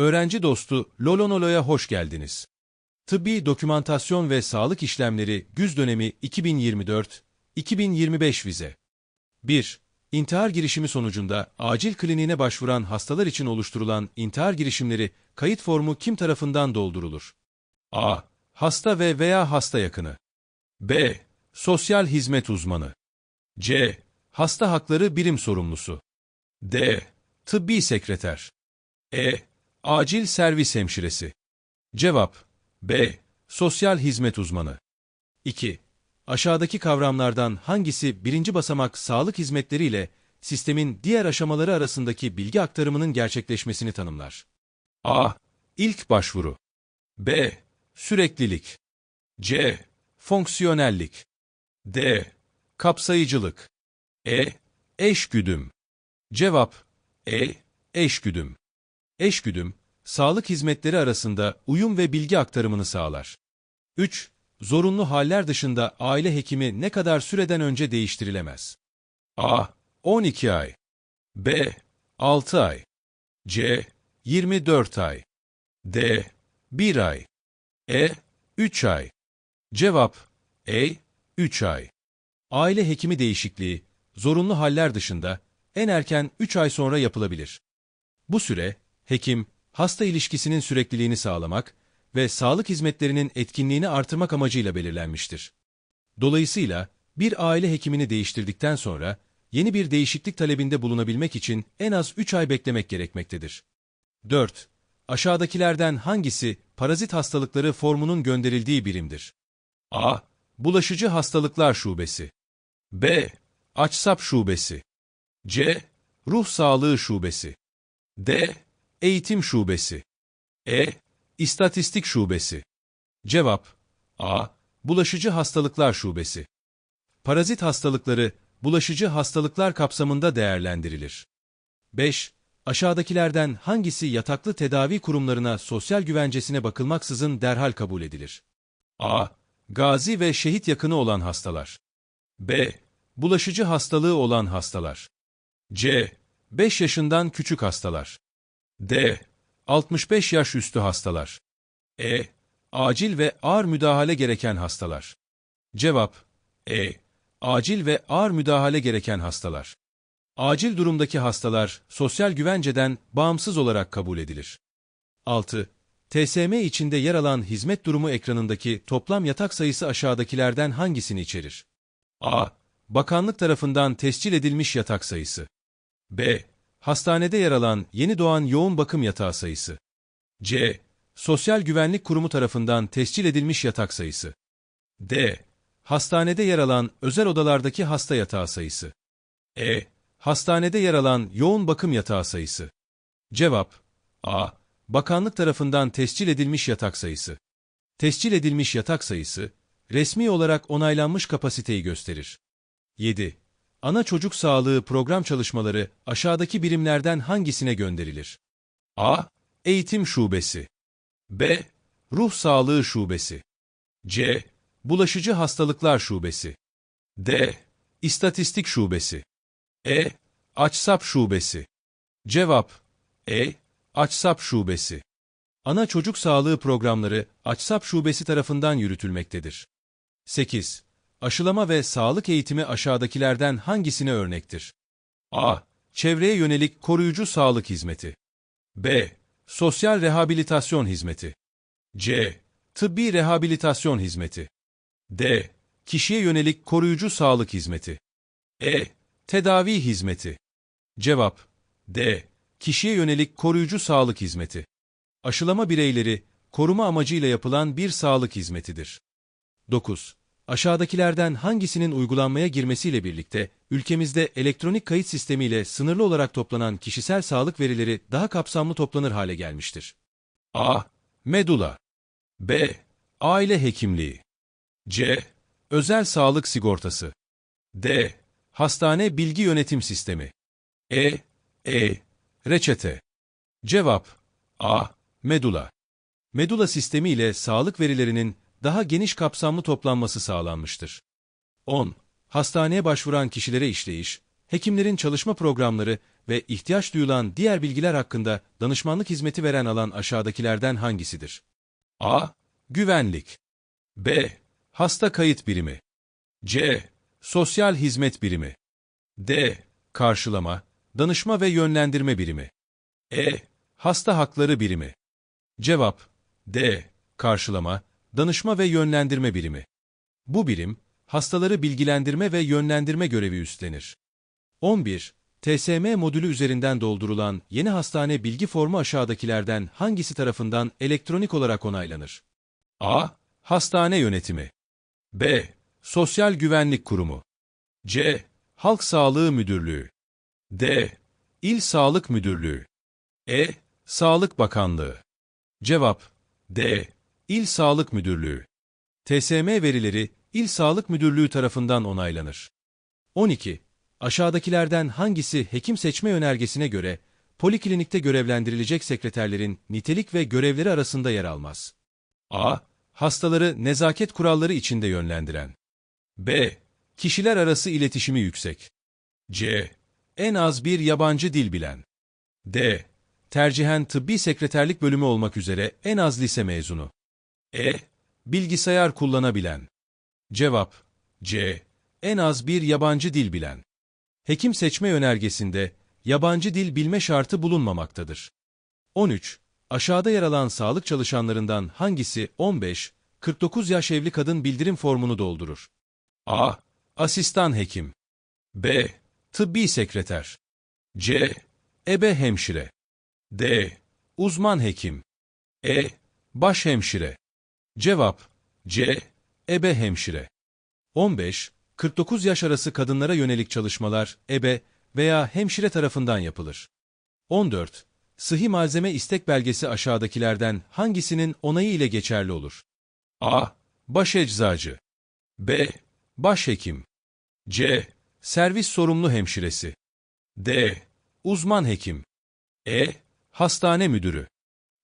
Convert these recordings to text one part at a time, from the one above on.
Öğrenci dostu Lolonolo'ya hoş geldiniz. Tıbbi Dokümantasyon ve Sağlık İşlemleri Güz dönemi 2024-2025 vize. 1. İntihar girişimi sonucunda acil kliniğine başvuran hastalar için oluşturulan intihar girişimleri kayıt formu kim tarafından doldurulur? A. Hasta ve veya hasta yakını. B. Sosyal hizmet uzmanı. C. Hasta hakları birim sorumlusu. D. Tıbbi sekreter. E. Acil servis hemşiresi. Cevap B. Sosyal hizmet uzmanı. 2. Aşağıdaki kavramlardan hangisi birinci basamak sağlık hizmetleriyle sistemin diğer aşamaları arasındaki bilgi aktarımının gerçekleşmesini tanımlar? A. İlk başvuru. B. Süreklilik. C. Fonksiyonellik. D. Kapsayıcılık. E. Eşgüdüm. Cevap E. Eşgüdüm. Eşgüdüm, sağlık hizmetleri arasında uyum ve bilgi aktarımını sağlar. 3. Zorunlu haller dışında aile hekimi ne kadar süreden önce değiştirilemez? A. 12 ay. B. 6 ay. C. 24 ay. D. 1 ay. E. 3 ay. Cevap E. 3 ay. Aile hekimi değişikliği, zorunlu haller dışında en erken 3 ay sonra yapılabilir. Bu süre, hekim, hasta ilişkisinin sürekliliğini sağlamak ve sağlık hizmetlerinin etkinliğini artırmak amacıyla belirlenmiştir. Dolayısıyla, bir aile hekimini değiştirdikten sonra, yeni bir değişiklik talebinde bulunabilmek için en az 3 ay beklemek gerekmektedir. 4. Aşağıdakilerden hangisi parazit hastalıkları formunun gönderildiği birimdir? A. Bulaşıcı hastalıklar şubesi. B. Açsap şubesi. C. Ruh sağlığı şubesi. D. Eğitim şubesi. E. İstatistik şubesi. Cevap A. Bulaşıcı hastalıklar şubesi. Parazit hastalıkları bulaşıcı hastalıklar kapsamında değerlendirilir. 5. Aşağıdakilerden hangisi yataklı tedavi kurumlarına sosyal güvencesine bakılmaksızın derhal kabul edilir? A. Gazi ve şehit yakını olan hastalar. B. Bulaşıcı hastalığı olan hastalar. C. 5 yaşından küçük hastalar. D. 65 yaş üstü hastalar. E. Acil ve ağır müdahale gereken hastalar. Cevap E. Acil ve ağır müdahale gereken hastalar. Acil durumdaki hastalar sosyal güvenceden bağımsız olarak kabul edilir. 6. TSM içinde yer alan hizmet durumu ekranındaki toplam yatak sayısı aşağıdakilerden hangisini içerir? A. Bakanlık tarafından tescil edilmiş yatak sayısı. B. Hastanede yer alan yeni doğan yoğun bakım yatağı sayısı. C. Sosyal Güvenlik Kurumu tarafından tescil edilmiş yatak sayısı. D. Hastanede yer alan özel odalardaki hasta yatağı sayısı. E. Hastanede yer alan yoğun bakım yatağı sayısı. Cevap A. Bakanlık tarafından tescil edilmiş yatak sayısı. Tescil edilmiş yatak sayısı, resmi olarak onaylanmış kapasiteyi gösterir. 7. Ana çocuk sağlığı program çalışmaları aşağıdaki birimlerden hangisine gönderilir? A. Eğitim şubesi. B. Ruh sağlığı şubesi. C. Bulaşıcı hastalıklar şubesi. D. İstatistik şubesi. E. Açsap şubesi. Cevap E. Açsap şubesi. Ana çocuk sağlığı programları Açsap şubesi tarafından yürütülmektedir. 8. Aşılama ve sağlık eğitimi aşağıdakilerden hangisine örnektir? A. Çevreye yönelik koruyucu sağlık hizmeti. B. Sosyal rehabilitasyon hizmeti. C. Tıbbi rehabilitasyon hizmeti. D. Kişiye yönelik koruyucu sağlık hizmeti. E. Tedavi hizmeti. Cevap D. Kişiye yönelik koruyucu sağlık hizmeti. Aşılama bireyleri koruma amacıyla yapılan bir sağlık hizmetidir. 9. Aşağıdakilerden hangisinin uygulanmaya girmesiyle birlikte ülkemizde elektronik kayıt sistemiyle sınırlı olarak toplanan kişisel sağlık verileri daha kapsamlı toplanır hale gelmiştir? A. Medula B. Aile hekimliği C. Özel sağlık sigortası D. Hastane bilgi yönetim sistemi E. E. Reçete Cevap A. Medula Medula sistemi ile sağlık verilerinin daha geniş kapsamlı toplanması sağlanmıştır. 10. Hastaneye başvuran kişilere işleyiş, hekimlerin çalışma programları ve ihtiyaç duyulan diğer bilgiler hakkında danışmanlık hizmeti veren alan aşağıdakilerden hangisidir? A. Güvenlik B. Hasta kayıt birimi C. Sosyal hizmet birimi D. Karşılama, danışma ve yönlendirme birimi E. Hasta hakları birimi Cevap D. Karşılama, danışma ve yönlendirme birimi. Bu birim, hastaları bilgilendirme ve yönlendirme görevi üstlenir. 11. TSM modülü üzerinden doldurulan yeni hastane bilgi formu aşağıdakilerden hangisi tarafından elektronik olarak onaylanır? A. Hastane yönetimi B. Sosyal Güvenlik Kurumu C. Halk Sağlığı Müdürlüğü D. İl Sağlık Müdürlüğü E. Sağlık Bakanlığı Cevap D. İl Sağlık Müdürlüğü TSM verileri İl Sağlık Müdürlüğü tarafından onaylanır. 12. Aşağıdakilerden hangisi hekim seçme önergesine göre poliklinikte görevlendirilecek sekreterlerin nitelik ve görevleri arasında yer almaz? A. Hastaları nezaket kuralları içinde yönlendiren. B. Kişiler arası iletişimi yüksek. C. En az bir yabancı dil bilen. D. Tercihen tıbbi sekreterlik bölümü olmak üzere en az lise mezunu. E. Bilgisayar kullanabilen. Cevap C. En az bir yabancı dil bilen. Hekim seçme önergesinde yabancı dil bilme şartı bulunmamaktadır. 13. Aşağıda yer alan sağlık çalışanlarından hangisi 15-49 yaş evli kadın bildirim formunu doldurur? A. Asistan hekim B. Tıbbi sekreter C. Ebe hemşire D. Uzman hekim E. Baş hemşire Cevap C. Ebe hemşire 15 49 yaş arası kadınlara yönelik çalışmalar ebe veya hemşire tarafından yapılır. 14. Sıhhi malzeme istek belgesi aşağıdakilerden hangisinin onayı ile geçerli olur? A. Baş eczacı B. Başhekim C. Servis sorumlu hemşiresi D. Uzman hekim E. Hastane müdürü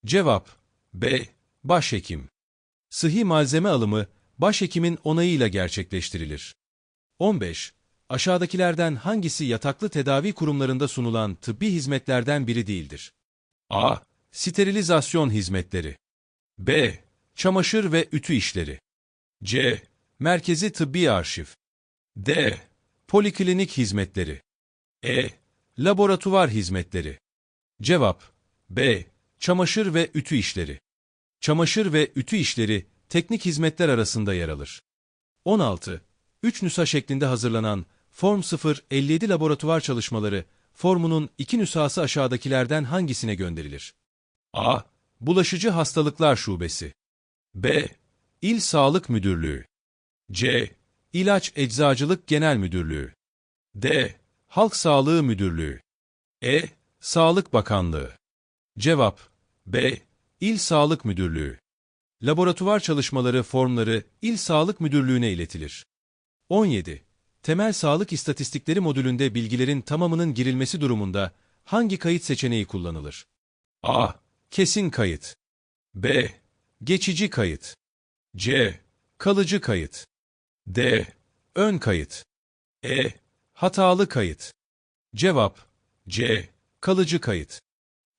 Cevap B. Başhekim Sıhhi malzeme alımı başhekimin onayıyla gerçekleştirilir. 15. Aşağıdakilerden hangisi yataklı tedavi kurumlarında sunulan tıbbi hizmetlerden biri değildir? A. Sterilizasyon hizmetleri B. Çamaşır ve ütü işleri C. Merkezi tıbbi arşiv D. Poliklinik hizmetleri E. Laboratuvar hizmetleri Cevap B. Çamaşır ve ütü işleri Çamaşır ve ütü işleri teknik hizmetler arasında yer alır. 16. 3 nüsa şeklinde hazırlanan Form 057 laboratuvar çalışmaları formunun iki nüshası aşağıdakilerden hangisine gönderilir? A. Bulaşıcı Hastalıklar Şubesi B. İl Sağlık Müdürlüğü C. İlaç Eczacılık Genel Müdürlüğü D. Halk Sağlığı Müdürlüğü E. Sağlık Bakanlığı Cevap B. İl Sağlık Müdürlüğü Laboratuvar çalışmaları formları İl Sağlık Müdürlüğü'ne iletilir. 17. Temel sağlık istatistikleri modülünde bilgilerin tamamının girilmesi durumunda hangi kayıt seçeneği kullanılır? A. Kesin kayıt B. Geçici kayıt C. Kalıcı kayıt D. Ön kayıt E. Hatalı kayıt Cevap C. Kalıcı kayıt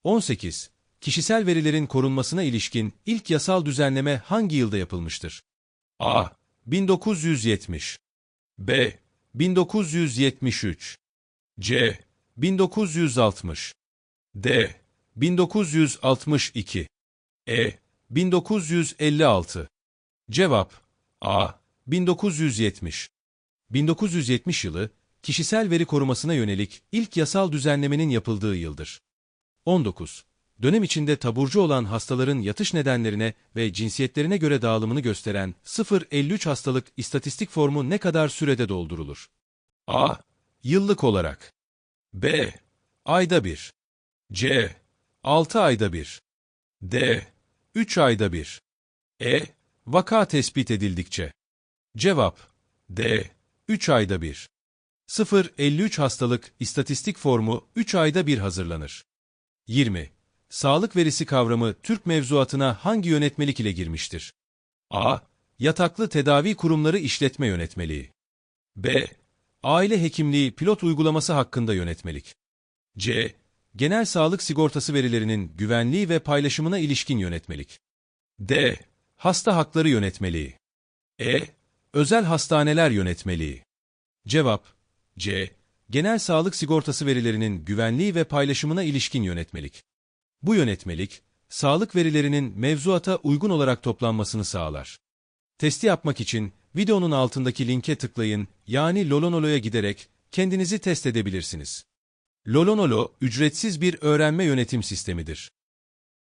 18. Kişisel verilerin korunmasına ilişkin ilk yasal düzenleme hangi yılda yapılmıştır? A. 1970 B. 1973 C. 1960 D. 1962 E. 1956 Cevap A. 1970 1970 yılı, kişisel veri korumasına yönelik ilk yasal düzenlemenin yapıldığı yıldır. 19 dönem içinde taburcu olan hastaların yatış nedenlerine ve cinsiyetlerine göre dağılımını gösteren 0-53 hastalık istatistik formu ne kadar sürede doldurulur? A. Yıllık olarak B. Ayda bir C. 6 ayda bir D. 3 ayda bir E. Vaka tespit edildikçe Cevap D. 3 ayda bir 0-53 hastalık istatistik formu 3 ayda bir hazırlanır. 20. Sağlık verisi kavramı Türk mevzuatına hangi yönetmelik ile girmiştir? A. Yataklı Tedavi Kurumları İşletme Yönetmeliği B. Aile Hekimliği Pilot Uygulaması hakkında yönetmelik C. Genel sağlık sigortası verilerinin güvenliği ve paylaşımına ilişkin yönetmelik. D. Hasta hakları yönetmeliği. E. Özel hastaneler yönetmeliği. Cevap C. Genel sağlık sigortası verilerinin güvenliği ve paylaşımına ilişkin yönetmelik. Bu yönetmelik, sağlık verilerinin mevzuata uygun olarak toplanmasını sağlar. Testi yapmak için videonun altındaki linke tıklayın yani Lolonolo'ya giderek kendinizi test edebilirsiniz. Lolonolo, ücretsiz bir öğrenme yönetim sistemidir.